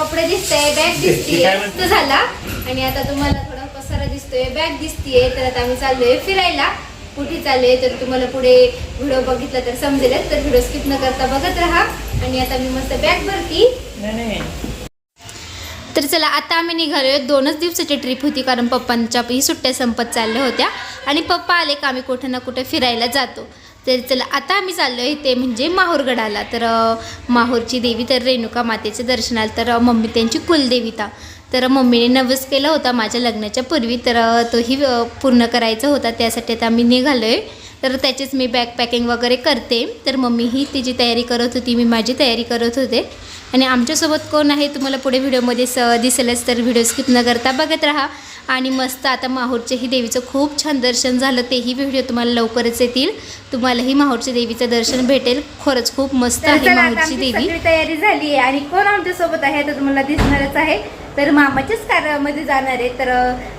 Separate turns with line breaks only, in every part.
कपडे दिसतंय बॅग दिसतीये. तो झाला. आणि आता तुम्हाला थोडा पसारा दिसतोय बॅग दिसतीये. तर आता आम्ही चाललोय फिरायला. कुठे चाललोय तर तुम्हाला पुढे व्हिडिओ बघितला तर समजेल. तर व्हिडिओ स्किप न करता बघत राहा. आणि आता मी मस्त बॅग भरती. तर चला आता आम्ही निघालोय. दोनच दिवसाची ट्रिप होती कारण पप्पांच्या सुट्ट्या संपत चालल्या होत्या. आणि पप्पा आले का आम्ही कुठे ना कुठे फिरायला जातो. तर चला आता आम्ही चाललो आहे ते म्हणजे माहूरगडाला तर माहूरची देवी तर रेणुका मातेचं दर्शनाला तर मम्मी त्यांची कुलदेविता. तर मम्मीने नवस केला होता माझ्या लग्नाच्या पूर्वी. तर तोही पूर्ण करायचा होता. त्यासाठी आता आम्ही निघालो आहे तर त्याचीच मी बॅग पॅकिंग वगैरे करते. तर मम्मी ही तिची तयारी करत होती मी माझी तयारी करत होते. आणि आमच्यासोबत कोण आहे तुम्हाला पुढे व्हिडिओमध्ये स दिसेलच. तर व्हिडिओ स्किप न करता बघत राहा. आणि मस्त आता माहूरच्याही देवीचं खूप छान दर्शन झालं तेही व्हिडिओ तुम्हाला लवकरच येतील. तुम्हालाही माहूरच्या देवीचं दर्शन भेटेल. खरंच खूप मस्त आहे माहूरची देवी. तयारी झाली आहे आणि कोण आमच्यासोबत आहे तर तुम्हाला दिसणारच आहे. तर मामाच्याच कारमध्ये जाणार आहे. तर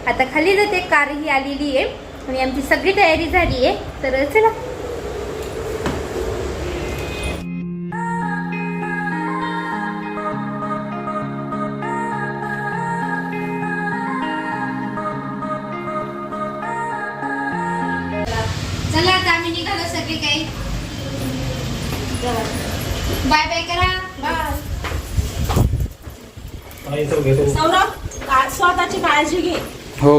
आता खाली जाते कार ही आलेली आहे. आणि आमची सगळी तयारी झाली आहे. तर चला. सगळे काही बाय बाय करा.
सौरभ का- स्वतःची काळजी घे.
हो.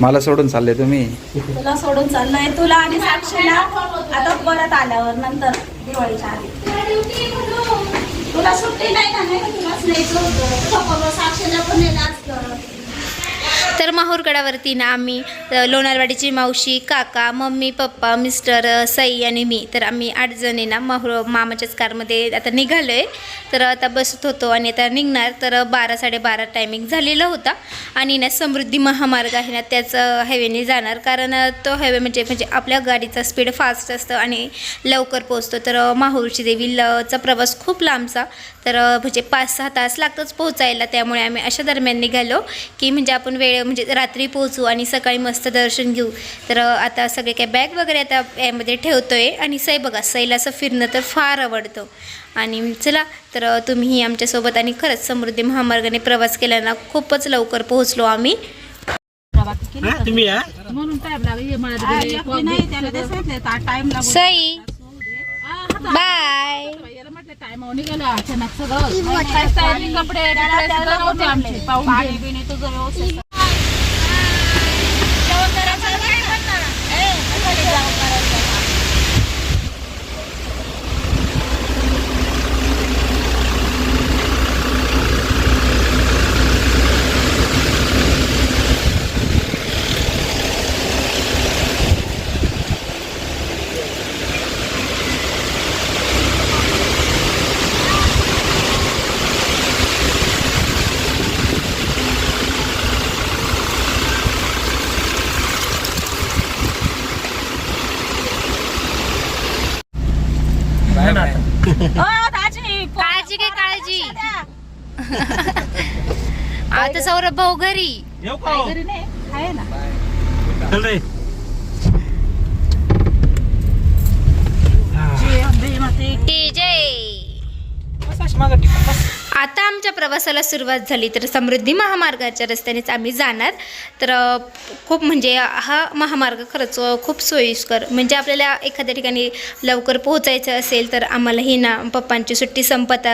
मला सोडून चालले तुम्ही.
तुला सोडून चाललंय. तुला आणि साक्षीला आता परत आल्यावर नंतर दिवाळीच्या आधी. तुला सुट्टी नाही ना नाही का तुलाच साक्षीला पण असतं
तर माहूरगडावरती ना आम्ही लोणारवाडीची मावशी काका मम्मी पप्पा मिस्टर सई आणि मी तर आम्ही आठजणी ना माहूर मामाच्याच कारमध्ये आता निघालो आहे तर आता बसत होतो आणि आता निघणार तर बारा साडेबारा टायमिंग झालेला होता. आणि ना समृद्धी महामार्ग आहे ना त्याच हायवेने जाणार. कारण तो हायवे म्हणजे म्हणजे आपल्या गाडीचा स्पीड फास्ट असतं आणि लवकर पोचतो तर माहूरची देवी प्रवास खूप लांबचा. तर म्हणजे पाच सहा तास लागतंच पोहोचायला. त्यामुळे आम्ही अशा दरम्यान निघालो की म्हणजे आपण वेळ म्हणजे रात्री पोहोचू आणि सकाळी मस्त दर्शन घेऊ. तर आता सगळे काय बॅग वगैरे आता यामध्ये ठेवतोय आणि सई बघा सईला असं फिरणं तर फार आवडतं. आणि चला तर अ, तुम्हीही आमच्यासोबत आणि खरंच समृद्धी महामार्गाने प्रवास केल्यानं खूपच लवकर पोहोचलो आम्ही.
तुम्ही या.
सांगितलं टाइम लागू
सई बाय
पाणी बिणी तुझं व्यवस्थित जेवण करायचं नाही पण ना. ए, कधी जेवण करायचं? ओ, दाजी, पो-
काळजी घे काळजी. आता सौरभ भाऊ घरी
येऊ का हो?
घरी नाही आहे ना
चल रे
जे अंबे माते.
की जय आता आमच्या प्रवासाला सुरुवात झाली तर समृद्धी महामार्गाच्या रस्त्यानेच आम्ही जाणार. तर खूप म्हणजे हा महामार्ग खरंच खूप सोयीस्कर. म्हणजे आपल्याला एखाद्या ठिकाणी लवकर पोहोचायचं असेल तर आम्हालाही ना पप्पांची सुट्टी संपत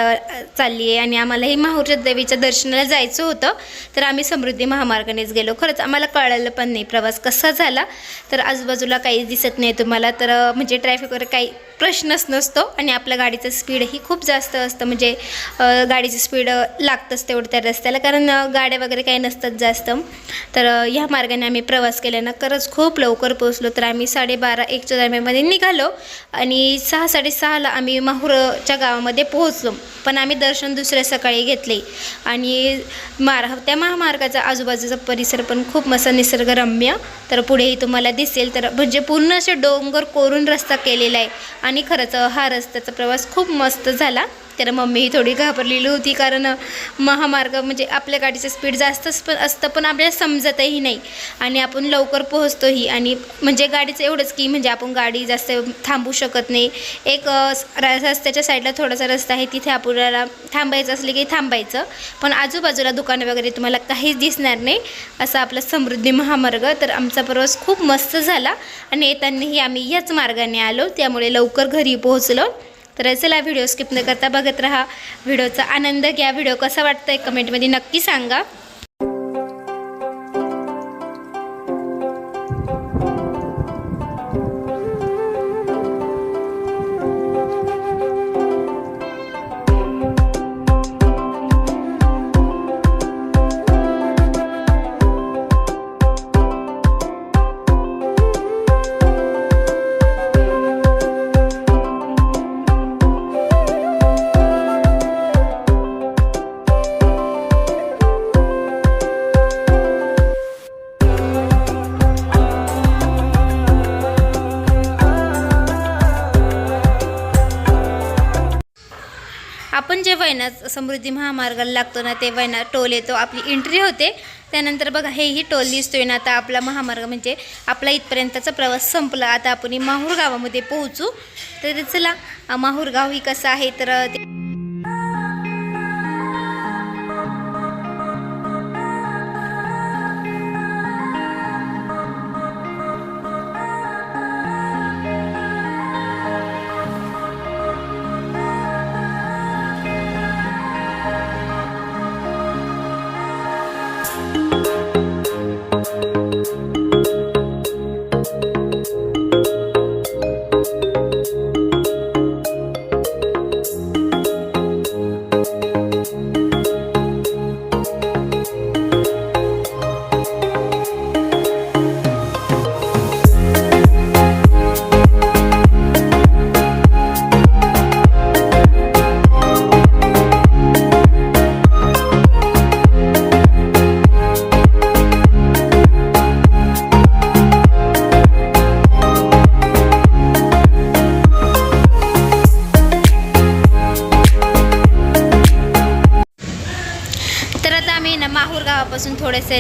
चालली आहे आणि आम्हालाही माहूरच्या देवीच्या दर्शनाला जायचं होतं. तर आम्ही समृद्धी महामार्गानेच गेलो. खरंच आम्हाला कळलं पण नाही प्रवास कसा झाला. तर आजूबाजूला काही दिसत नाही तुम्हाला. तर म्हणजे ट्रॅफिक वगैरे काही प्रश्नच नसतो आणि आपल्या गाडीचं स्पीडही खूप जास्त असतं. म्हणजे गाडीचं स्पीड लागतंच तेवढं त्या रस्त्याला. कारण गाड्या वगैरे काही नसतात जास्त. तर ह्या मार्गाने आम्ही प्रवास केल्यानं खरंच खूप लवकर पोहोचलो. तर आम्ही साडेबारा एकच्या दरम्यानमध्ये निघालो आणि सहा साडेसहाला आम्ही माहूरच्या गावामध्ये पोहोचलो. पण आम्ही दर्शन दुसऱ्या सकाळी घेतले. आणि मार त्या महामार्गाचा आजूबाजूचा परिसर पण खूप मस्त निसर्गरम्य. तर पुढेही तुम्हाला दिसेल. तर म्हणजे पूर्ण असे डोंगर कोरून रस्ता केलेला आहे. आणि खरंच हा रस्त्याचा प्रवास खूप मस्त झाला. तर मम्मीही थोडी घाबरलेली होती कारण महामार्ग म्हणजे आपल्या गाडीचं स्पीड जास्तच पण असतं पण आपल्याला समजतही नाही. आणि आपण लवकर पोहोचतोही. आणि म्हणजे गाडीचं एवढंच की म्हणजे आपण गाडी जास्त थांबू शकत नाही. एक र- रस्त्याच्या साईडला थोडासा रस्ता आहे तिथे आपल्याला थांबायचं असले की थांबायचं. पण आजूबाजूला दुकानं वगैरे तुम्हाला काहीच दिसणार नाही असा आपला समृद्धी महामार्ग. तर आमचा प्रवास खूप मस्त झाला. आणि येतानाही आम्ही याच मार्गाने आलो. त्यामुळे लवकर घरी पोहोचलो. तर चला व्हिडिओ स्किप न करता बघत राहा. व्हिडिओचा आनंद घ्या. व्हिडिओ कसा वाटतंय कमेंटमध्ये नक्की सांगा. म्हणजे जे समृद्धी महामार्गाला लागतो ना ते वैना टोल येतो. आपली एंट्री होते. त्यानंतर बघा हेही टोल दिसतोय ना आता आपला महामार्ग म्हणजे आपला इथपर्यंतचा प्रवास संपला. आता आपण माहूर गावामध्ये पोहोचू. तर चला माहूर गाव ही कसं आहे तर ते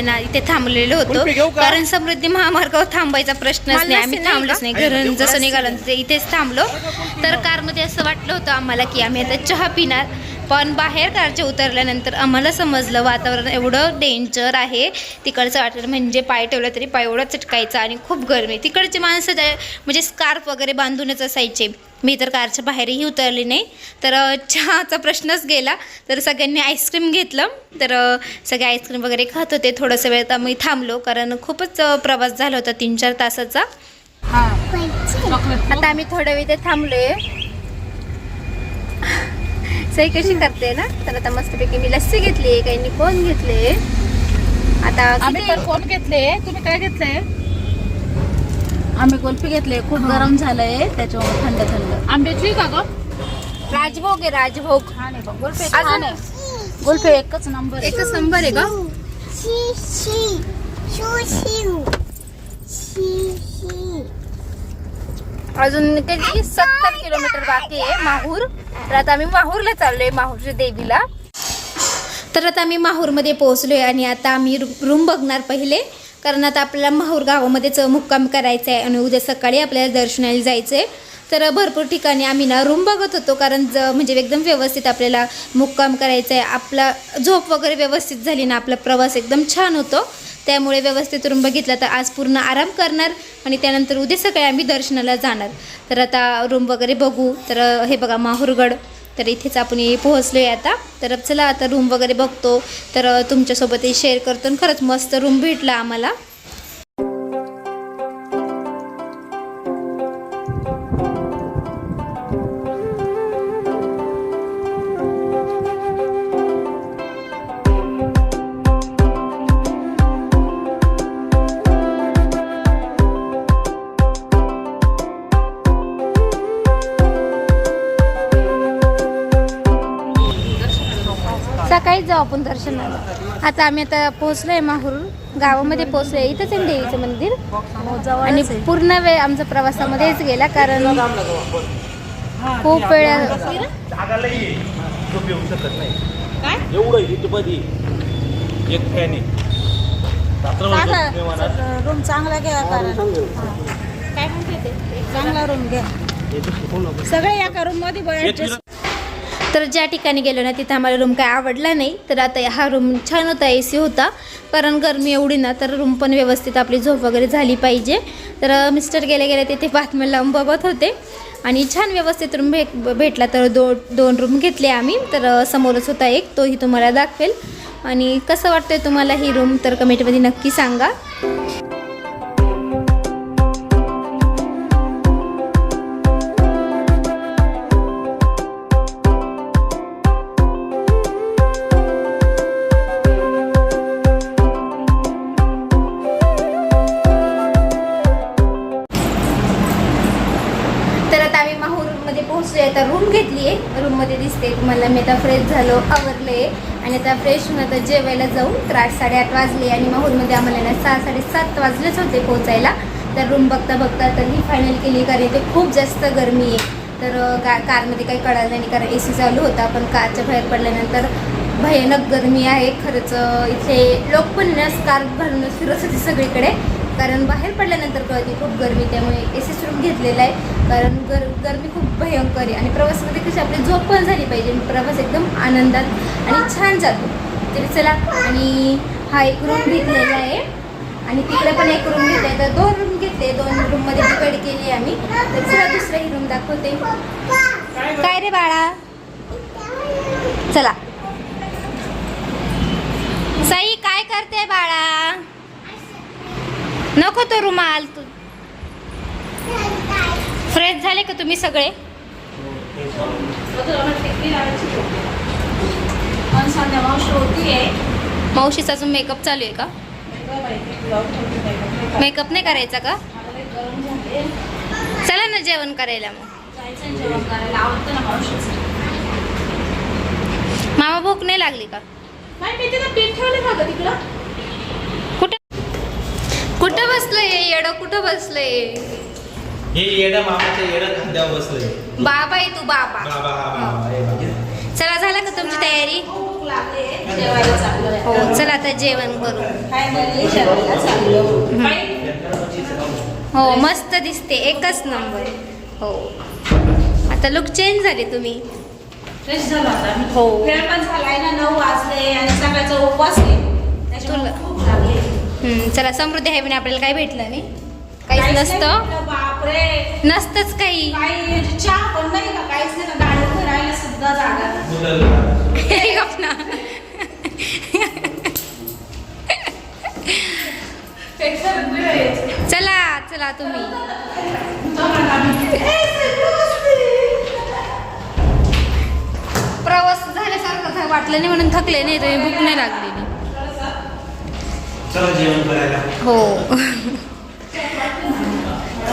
ना इथे थांबलेलो होतो? कारण समृद्धी महामार्गावर थांबायचा प्रश्नच नाही. आम्ही थांबलोच? नाही घरून. जसं निघालं ते इथेच थांबलो. तर कारमध्ये असं वाटलं होतं आम्हाला की आम्ही आता चहा पिणार. पण बाहेर कारच्या उतरल्यानंतर आम्हाला समजलं वातावरण एवढं डेंजर आहे. तिकडचं वाटलं म्हणजे पाय ठेवलं तरी पाय एवढं चिटकायचं आणि खूप गरमी. तिकडचे माणसं म्हणजे स्कार्फ वगैरे बांधूनच असायचे. मी तर कारच्या बाहेरही उतरली नाही. तर चहाचा प्रश्नच गेला. तर सगळ्यांनी आईस्क्रीम घेतलं. तर सगळे आईस्क्रीम वगैरे खात होते. थोडंसं वेळ तर मी थांबलो. कारण खूपच प्रवास झाला होता तीन चार तासाचा आता आम्ही थोड्या वेळ इथे थांबलोय. सही कशी करते ना? तर आता मस्तपैकी मी लस्सी घेतली काही कोण घेतले आता
कोण घेतले तुम्ही काय घेतले आम्ही कुल्फी घेतले खूप गरम झालंय त्याच्यामुळे थंड थंड. आंब्याची का ग?
राजभोग आहे राजभोग.
छान आहे बघ. गुल्फी
अजून-
छान आहे. गुल्फी एकच नंबर आहे.
एकच नंबर आहे का?
शी शी शू शिव. शी शी.
अजून किती? सत्तर किलोमीटर बाकी आहे माहूर. तर आता आम्ही माहूरला चाललोय माहूरच्या देवीला. तर आता आम्ही माहूरमध्ये पोहोचलोय आणि आता आम्ही रू- रूम बघणार पहिले. कारण आता आपल्याला माहूर गावामध्येच मुक्काम करायचा आहे आणि उद्या सकाळी आपल्याला दर्शनाला जायचं आहे तर भरपूर ठिकाणी आम्ही ना रूम बघत होतो कारण ज म्हणजे एकदम व्यवस्थित आपल्याला मुक्काम करायचा आहे आपला झोप वगैरे व्यवस्थित झाली ना आपला प्रवास एकदम छान होतो. त्यामुळे व्यवस्थित रूम बघितला तर आज पूर्ण आराम करणार आणि त्यानंतर उद्या सकाळी आम्ही दर्शनाला जाणार. तर आता रूम वगैरे बघू. तर हे बघा माहूरगड. तर इथेच आपण पोहोचलो आहे आता. तर चला आता रूम वगैरे बघतो. तर तुमच्यासोबतही शेअर करतो. आणि खरंच मस्त रूम भेटला आम्हाला. सकाळीच जाऊ आपण दर्शनाला आता आम्ही आता पोहोचलोय माहूर गावामध्ये पोहोचलोय. इथंच आहे देवीचं मंदिर. आणि. पूर्ण वेळ आमचा प्रवासामध्येच गेला कारण खूप वेळ.
रूम चांगला घ्या कारण काय म्हणते चांगला रूम घ्या. सगळे एका
रूममध्ये
तर ज्या ठिकाणी गेलो ना तिथं आम्हाला रूम काय आवडला नाही. तर आता हा रूम छान होता ए सी होता. कारण गरमी एवढी ना तर रूम पण व्यवस्थित आपली झोप वगैरे झाली पाहिजे. तर मिस्टर गेले गेले तिथे बातम्या लावून बघत होते. आणि छान व्यवस्थित रूम भेट भेटला तर दो दोन रूम घेतले आम्ही. तर समोरच होता एक तोही तुम्हाला दाखवेल. आणि कसं वाटतंय तुम्हाला ही रूम तर कमेंटमध्ये नक्की सांगा. झालो आवरले. आणि आता फ्रेश होऊन आता जेवायला जाऊ. तर आठ साडेआठ वाजले आणि माहूरमध्ये आम्हाला ना सहा साडेसात वाजलेच होते पोहोचायला. तर रूम बघता बघता तर ही फायनल केली कारण इथे खूप जास्त गरमी आहे. तर का कारमध्ये काही कळालं नाही कारण ए सी चालू होता पण कारच्या बाहेर पडल्यानंतर भयानक गरमी आहे. खरंच इथे लोक पण ना स्कार्फ घालूनच फिरत होते सगळीकडे. कारण बाहेर पडल्यानंतर कळते खूप गरमी त्यामुळे ए सी रूम घेतलेला आहे. कारण गर गरमी खूप भयंकर आहे. आणि प्रवासामध्ये कशी आपली झोप पण झाली पाहिजे. प्रवास एकदम आनंदात आणि छान जातो. तरी चला आणि हा एक रूम घेतलेला आहे. आणि तिकडे पण एक रूम घेतलाय. तर दोन रूम घेतले. दोन रूममध्ये डिवाईड केली आम्ही. तर चला दुसराही रूम दाखवते. काय रे बाळा? चला साई काय करते बाळा नको तो रुमाल तू. फ्रेश झाले का तुम्ही सगळे?
मावशी
मावशीचा अजून मेकअप चालू आहे का? मेकअप नाही करायचा का? चला ना जेवण करायला मग. मामा भूक नाही लागली का?
पीठ का तिकडं.
बसलंय येडं कुठं बसलंय?
हे येडं मामाच्या येडं खांद्यावर बसलंय.
बाबा आहे तू बाबा.
बाबा हा बाबा हे. बघ.
चला झालं का तुमची तयारी?
भूक लागले जेवायला चाललोय
हो चला आता जेवण करू.
फायनली जेवायला चाललो
हो मस्त दिसते एकच नंबर. हो. आता लुक चेंज झाले तुम्ही.
फ्रेश झालो आता. मी.
हो.
वेळ पण झालाय ना नऊ वाजले आणि सकाळचा उपवास आहे. त्याच्यामुळे
तुला-
भूक लागली
हम्म, चला समृद्धी आहे आपल्याला काही भेटलं नाही. काहीच नसतं. नसतंच काही. हे ना. चला चला तुम्ही. प्रवास झाल्यासारखं काय वाटलं नाही म्हणून थकले नाही तुम्ही भूक नाही लागलेली
चला जेवण करायला.
हो.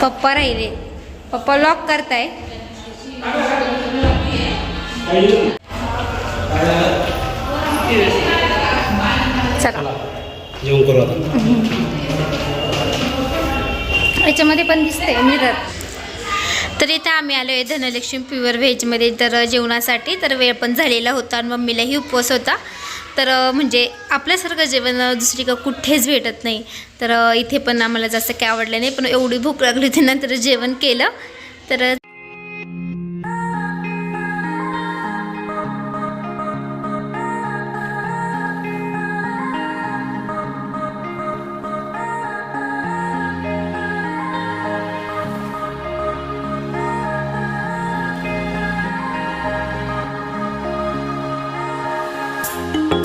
पप्पा राहिले. पप्पा लॉक करताय. चला.
जेवण करू आता.
याच्यामध्ये पण दिसतंय मिरर तर इथं आम्ही आलो आहे धनलक्ष्मी प्युअर व्हेजमध्ये तर जेवणासाठी तर वेळ पण झालेला होता आणि मम्मीलाही उपवास होता. तर म्हणजे आपल्यासारखं जेवण दुसरीकडं कुठेच भेटत नाही. तर इथे पण आम्हाला जास्त काय आवडलं नाही पण एवढी भूक लागली होती नंतर जेवण केलं. तर Thank you.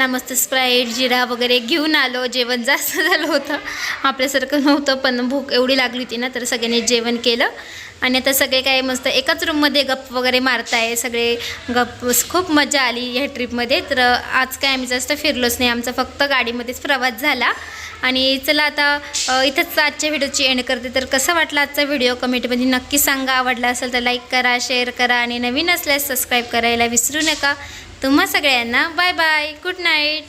येताना मस्त स्प्राईट जिरा वगैरे घेऊन आलो. जेवण जास्त झालं होतं. आपल्यासारखं नव्हतं पण भूक एवढी लागली होती ना तर सगळ्यांनी जेवण केलं. आणि आता सगळे काय मस्त एकाच रूममध्ये गप्प वगैरे मारताय. सगळे गप्प खूप मजा आली ह्या ट्रिपमध्ये तर आज काय आम्ही जास्त फिरलोच नाही. आमचा फक्त गाडीमध्येच प्रवास झाला. आणि चला आता इथंच आजच्या व्हिडिओची एंड करते. तर कसा वाटला आजचा व्हिडिओ? कमेंटमध्ये नक्की सांगा. आवडला असेल तर लाईक करा शेअर करा. आणि नवीन असल्यास सबस्क्राईब करायला विसरू नका. तुम्हा सगळ्यांना बाय बाय. Good night.